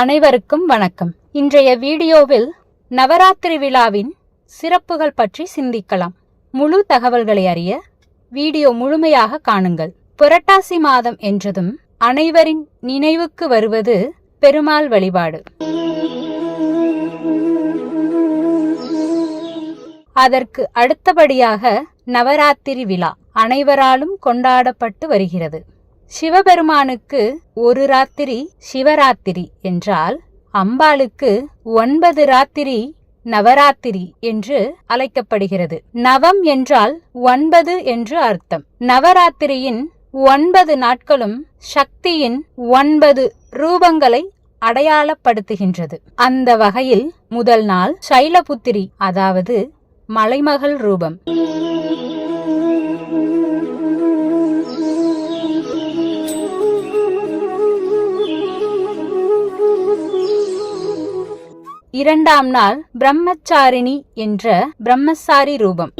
அனைவருக்கும் வணக்கம். இன்றைய வீடியோவில் நவராத்திரி விழாவின் சிறப்புகள் பற்றி சிந்திக்கலாம். முழு தகவல்களை அறிய வீடியோ முழுமையாக காணுங்கள். புரட்டாசி மாதம் என்றதும் அனைவரின் நினைவுக்கு வருவது பெருமாள் வழிபாடு. அதற்கு அடுத்தபடியாக நவராத்திரி விழா அனைவராலும் கொண்டாடப்பட்டு வருகிறது. சிவபெருமானுக்கு ஒரு ராத்திரி சிவராத்திரி என்றால் அம்பாளுக்கு ஒன்பது ராத்திரி நவராத்திரி என்று அழைக்கப்படுகிறது. நவம் என்றால் ஒன்பது என்று அர்த்தம். நவராத்திரியின் ஒன்பது நாட்களும் சக்தியின் ஒன்பது ரூபங்களை அடையாளப்படுத்துகின்றது. அந்த வகையில் முதல் நாள் சைலபுத்திரி அதாவது மலைமகள் ரூபம். இரண்டாம் நாள் பிரம்மச்சாரிணி என்ற பிரம்மசாரி ரூபம்.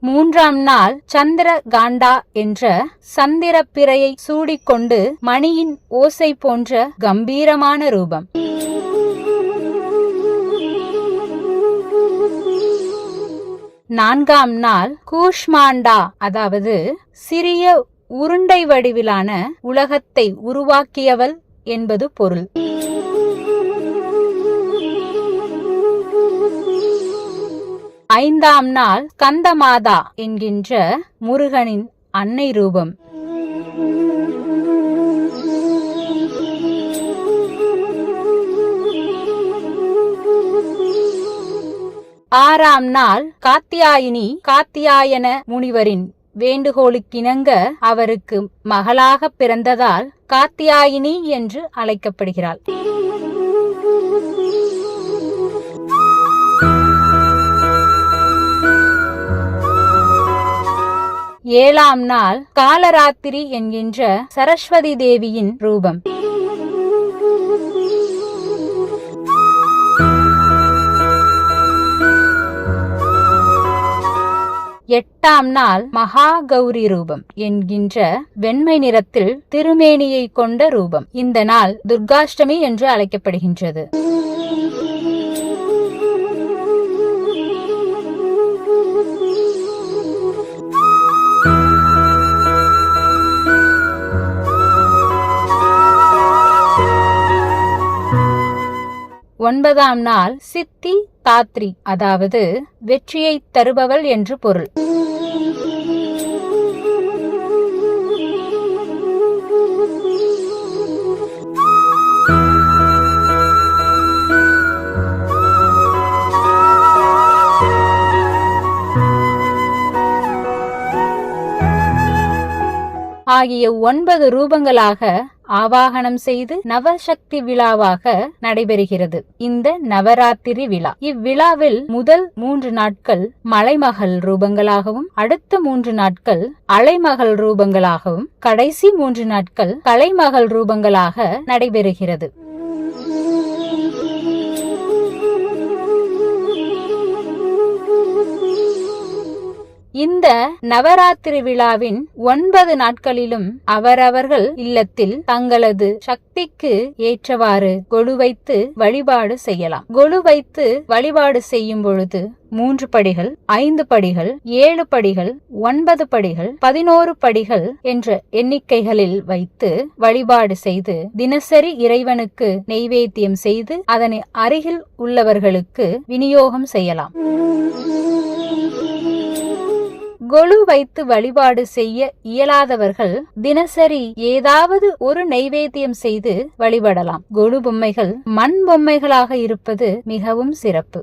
மூன்றாம் நாள் சந்திர காண்டா என்ற சந்திர பிறையை சூடிக்கொண்டு மணியின் ஓசை போன்ற கம்பீரமான ரூபம். நான்காம் நாள் கூஷ்மாண்டா அதாவது சிறிய உருண்டை வடிவிலான உலகத்தை உருவாக்கியவள் என்பது பொருள். ஐந்தாம் நாள் கந்தமாதா என்கின்ற முருகனின் அன்னை ரூபம். ஆறாம் நாள் காத்தியாயினி காத்தியாயன முனிவரின் வேண்டுகோளுக்கிணங்க அவருக்கு மகளாக பிறந்ததால் காத்தியாயினி என்று அழைக்கப்படுகிறாள். ஏழாம் நாள் காலராத்திரி என்கின்ற சரஸ்வதி தேவியின் ரூபம். எட்டாம் நாள் மகா கௌரி ரூபம் என்கின்ற வெண்மை நிறத்தில் திருமேனியை கொண்ட ரூபம். இந்த நாள் துர்காஷ்டமி என்று அழைக்கப்படுகின்றது. ஒன்பதாம் நாள் சித்தி தாத்ரி அதாவது வெற்றியை தருபவள் என்று பொருள். ஆகிய ஒன்பது ரூபங்களாக ஆவாகனம் செய்து நவசக்தி விழாவாக நடைபெறுகிறது. இந்த நவராத்திரி விழா. இவ்விழாவில் முதல் மூன்று நாட்கள் மலைமகள் ரூபங்களாகவும் அடுத்த மூன்று நாட்கள் அலைமகள் ரூபங்களாகவும் கடைசி மூன்று நாட்கள் கலைமகள் ரூபங்களாக நடைபெறுகிறது. இந்த நவராத்திரி விழாவின் ஒன்பது நாட்களிலும் அவரவர்கள் இல்லத்தில் தங்களது சக்திக்கு ஏற்றவாறு கொலு வைத்து வழிபாடு செய்யலாம். கொலு வைத்து வழிபாடு செய்யும் பொழுது மூன்று படிகள் ஐந்து படிகள் ஏழு படிகள் ஒன்பது படிகள் பதினோரு படிகள் என்ற எண்ணிக்கைகளில் வைத்து வழிபாடு செய்து தினசரி இறைவனுக்கு நெய்வேத்தியம் செய்து அதனை அருகில் உள்ளவர்களுக்கு விநியோகம் செய்யலாம். கொலு வைத்து வழிபாடு செய்ய இயலாதவர்கள் தினசரி ஏதாவது ஒரு நைவேத்தியம் செய்து வழிபடலாம். கொலு பொம்மைகள் மண் பொம்மைகளாக இருப்பது மிகவும் சிறப்பு.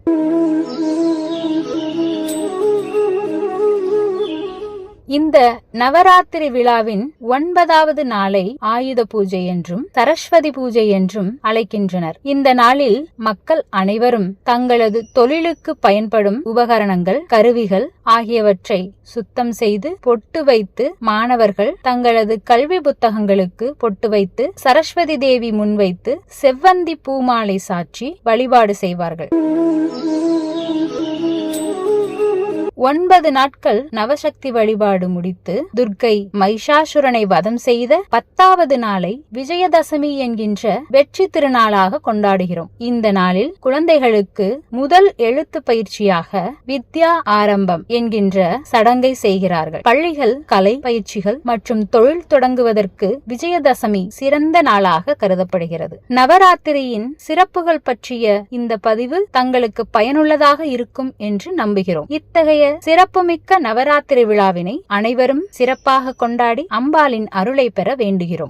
இந்த நவராத்திரி விழாவின் ஒன்பதாவது நாளை ஆயுத பூஜை என்றும் சரஸ்வதி பூஜை என்றும் அழைக்கின்றனர். இந்த நாளில் மக்கள் அனைவரும் தங்களது தொழிலுக்கு பயன்படும் உபகரணங்கள் கருவிகள் ஆகியவற்றை சுத்தம் செய்து பொட்டு வைத்து மாணவர்கள் தங்களது கல்வி புத்தகங்களுக்கு பொட்டு வைத்து சரஸ்வதி தேவி முன்வைத்து செவ்வந்தி பூமாலை சாற்றி வழிபாடு செய்வார்கள். ஒன்பது நாட்கள் நவசக்தி வழிபாடு முடித்து துர்க்கை மைஷாசுரனை வதம் செய்த பத்தாவது நாளை விஜயதசமி என்கின்ற வெற்றி திருநாளாக கொண்டாடுகிறோம். இந்த நாளில் குழந்தைகளுக்கு முதல் எழுத்து பயிற்சியாக வித்யா ஆரம்பம் என்கின்ற சடங்கை செய்கிறார்கள். பள்ளிகள் கலை பயிற்சிகள் மற்றும் தொழில் தொடங்குவதற்கு விஜயதசமி சிறந்த நாளாக கருதப்படுகிறது. நவராத்திரியின் சிறப்புகள் பற்றிய இந்த பதிவு தங்களுக்கு பயனுள்ளதாக இருக்கும் என்று நம்புகிறோம். இத்தகைய சிறப்புமிக்க நவராத்திரி விழாவினை அனைவரும் சிறப்பாக கொண்டாடி அம்பாளின் அருளை பெற வேண்டுகிறோம்.